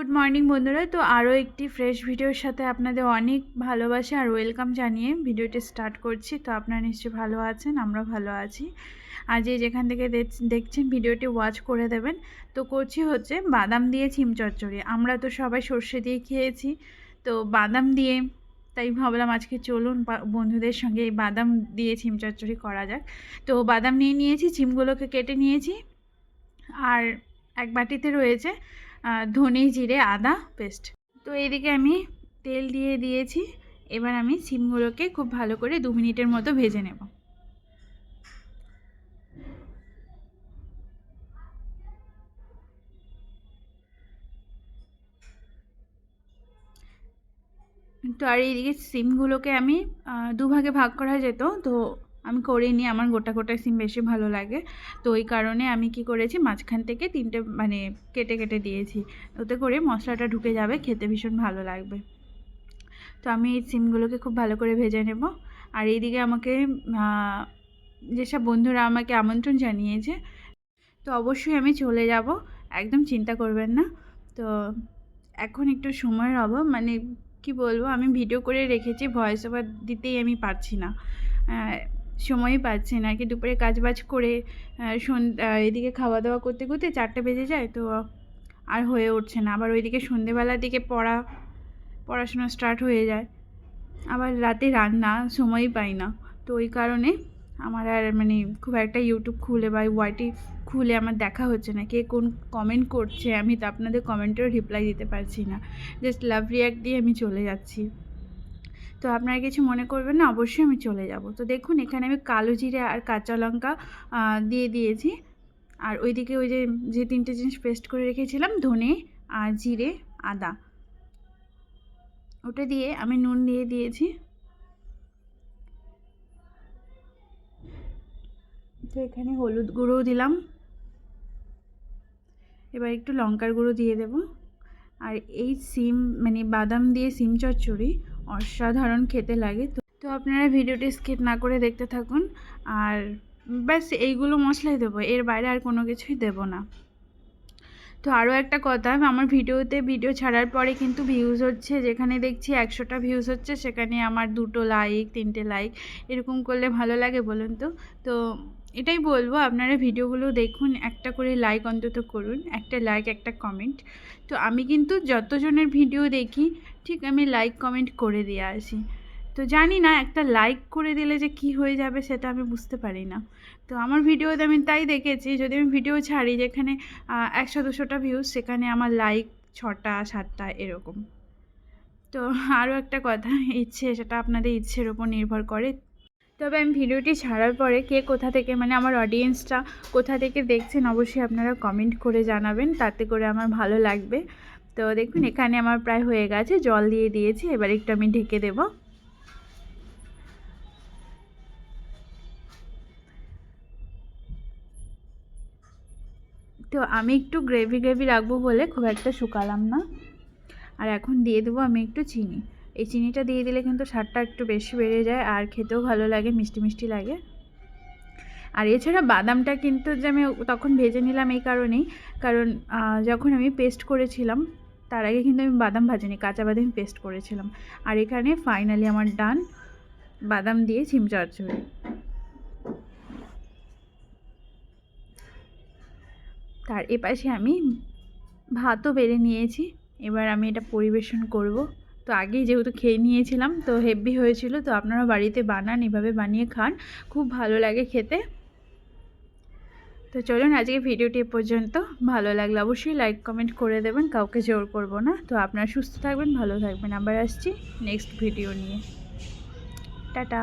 Good morning বন্ধুরা। তো আরও একটি ফ্রেশ ভিডিওর সাথে আপনাদের অনেক ভালোবাসা আর ওয়েলকাম জানিয়ে ভিডিওটি স্টার্ট করছি। তো আপনারা নিশ্চয়ই ভালো আছেন আমরা ভালো আছি। আর যে যেখান থেকে দেখ- দেখছেন ভিডিওটি ওয়াচ করে দেবেন। তো করছি হচ্ছে বাদাম দিয়ে ছিম আমরা তো সবাই সর্ষে দিয়ে খেয়েছি। তো বাদাম দিয়ে, তাই ভাবলাম আজকে চলুন বন্ধুদের সঙ্গে এই বাদাম দিয়ে ছিম চচ্চড়ি করা যাক। তো বাদাম নিয়ে নিয়েছি, ছিমগুলোকে কেটে নিয়েছি। আর এক বাটিতে রয়েছে ধনে জিরে, আদা পেস্ট। তো এইদিকে আমি তেল দিয়ে দিয়েছি। এবার আমি সিমগুলোকে খুব ভালো করে দু মিনিটের মতো ভেজে নেব। তো আর এইদিকে সিমগুলোকে আমি দুভাগে ভাগ করা যেত, তো আমি করিনি, আমার গোটা গোটা সিম বেশি ভালো লাগে। তো ওই কারণে আমি কি করেছি, মাঝখান থেকে তিনটে মানে কেটে কেটে দিয়েছি। ওতে করে মশলাটা ঢুকে যাবে, খেতে ভীষণ ভালো লাগবে। তো আমি এই সিমগুলোকে খুব ভালো করে ভেজে নেব। আর এইদিকে আমাকে যেসব বন্ধুরা আমাকে আমন্ত্রণ জানিয়েছে, তো অবশ্যই আমি চলে যাব। একদম চিন্তা করবেন না। তো এখন একটু সময়ের অভাব মানে কি বলব, আমি ভিডিও করে রেখেছি, ভয়েস ওভার দিতেই আমি পারছি না। সময়ই পাচ্ছি না। কি দুপুরে কাজ বাজ করে আহ, সন- এদিকে খাওয়া দাওয়া করতে করতে চারটে বেজে যায় তো আর হয়ে উঠছে না। আবার ওইদিকে সন্ধেবেলার দিকে পড়া পড়াশোনা স্টার্ট হয়ে যায়। আবার রাতে রান্না সময়ই পাই না। তো ওই কারণে আমার আর মানে খুব একটা ইউটিউব খুলে বা ওয়াইটি খুলে আমার দেখা হচ্ছে না। কে কোন কমেন্ট করছে আমি তো আপনাদের কমেন্টেরও রিপ্লাই দিতে পারছি না। জাস্ট লাভ রিয়াক্ট দিয়ে আমি চলে যাচ্ছি। তো আপনারা কিছু মনে করবেন না, অবশ্যই আমি চলে যাব। তো দেখুন, এখানে আমি কালো জিরে আর কাঁচা লঙ্কা দিয়ে দিয়েছি। আর ওইদিকে ওই যে যে তিনটে জিনিস পেস্ট করে রেখেছিলাম, ধনে আর জিরে, আদা। ওটা দিয়ে আমি নুন দিয়ে দিয়েছি। তো এখানে হলুদ গুঁড়োও দিলাম। এবার একটু লঙ্কার গুঁড়ো দিয়ে দেব। আর এই সিম মানে বাদাম দিয়ে সিম চচ্চড়ি অসাধারণ খেতে লাগে। তো তো আপনারা ভিডিওটি স্কিপ না করে দেখতে থাকুন। আর ব্যাস, এইগুলো মশলাই দেবো। এর বাইরে আর কোনো কিছুই দেবো না। তো আরও একটা কথা, আমার ভিডিওতে ভিডিও ছাড়ার পরে কিন্তু ভিউজ হচ্ছে। যেখানে দেখছি একশোটা ভিউজ হচ্ছে, সেখানে আমার দুটো লাইক তিনটে লাইক এরকম করলে ভালো লাগে বলুন তো? তো এটাই বলব, আপনারা ভিডিওগুলো দেখুন, একটা করে লাইক অন্তত করুন, একটা লাইক একটা কমেন্ট তো আমি কিন্তু যতজনের ভিডিও দেখি, ঠিক আমি লাইক কমেন্ট করে দিয়ে আসি। তো জানি না, একটা লাইক করে দিলে যে কি হয়ে যাবে সেটা আমি বুঝতে পারি না। তো আমার ভিডিওতে আমি তাই দেখেছি, যদি আমি ভিডিও ছাড়ি যেখানে একশো দুশোটা ভিউজ সেখানে আমার লাইক ছটা, সাতটা এরকম। তো আরও একটা কথা, ইচ্ছে, সেটা আপনাদের ইচ্ছের ওপর নির্ভর করে তবে আমি ভিডিওটি ছাড়ার পরে কে কোথা থেকে মানে আমার অডিয়েন্সটা কোথা থেকে দেখছেন অবশ্যই আপনারা কমেন্ট করে জানাবেন, তাতে করে আমার ভালো লাগবে। তো দেখুন, এখানে আমার প্রায় হয়ে গেছে, জল দিয়ে দিয়েছি, এবার একটু আমি ঢেকে দেবো। তো আমি একটু গ্রেভি গ্রেভি রাখব বলে খুব একটা শুকালাম না। আর এখন দিয়ে দেবো আমি একটু চিনি। এই চিনিটা দিয়ে দিলে কিন্তু স্বাদটা একটু বেশি বেড়ে যায় আর খেতেও ভালো লাগে, মিষ্টি মিষ্টি লাগে। আর এছাড়া বাদামটা কিন্তু যে আমি তখন ভেজে নিলাম এই কারণেই, কারণ যখন আমি পেস্ট করেছিলাম, তার আগে কিন্তু আমি বাদাম ভাজিনি, কাঁচা বাদাম পেস্ট করেছিলাম। আর এখানে ফাইনালি আমার ডান বাদাম দিয়ে ছিম চচ্চড়ি। তার এপাশে আমি ভাতও বেড়ে নিয়েছি, এবার আমি এটা পরিবেশন করব। তো আগেই যেহেতু খেয়ে নিয়েছিলাম, তো হেভি হয়েছিল। তো আপনারা বাড়িতে বানান, এভাবে বানিয়ে খান। খুব ভালো লাগে খেতে। তো চলুন আজকে ভিডিওটি পর্যন্ত। ভালো লাগলে অবশ্যই লাইক, কমেন্ট করে দেবেন, কাউকে জোর করব না। তো আপনারা সুস্থ থাকবেন, ভালো থাকবেন। আবার আসছি নেক্সট ভিডিও নিয়ে। টাটা।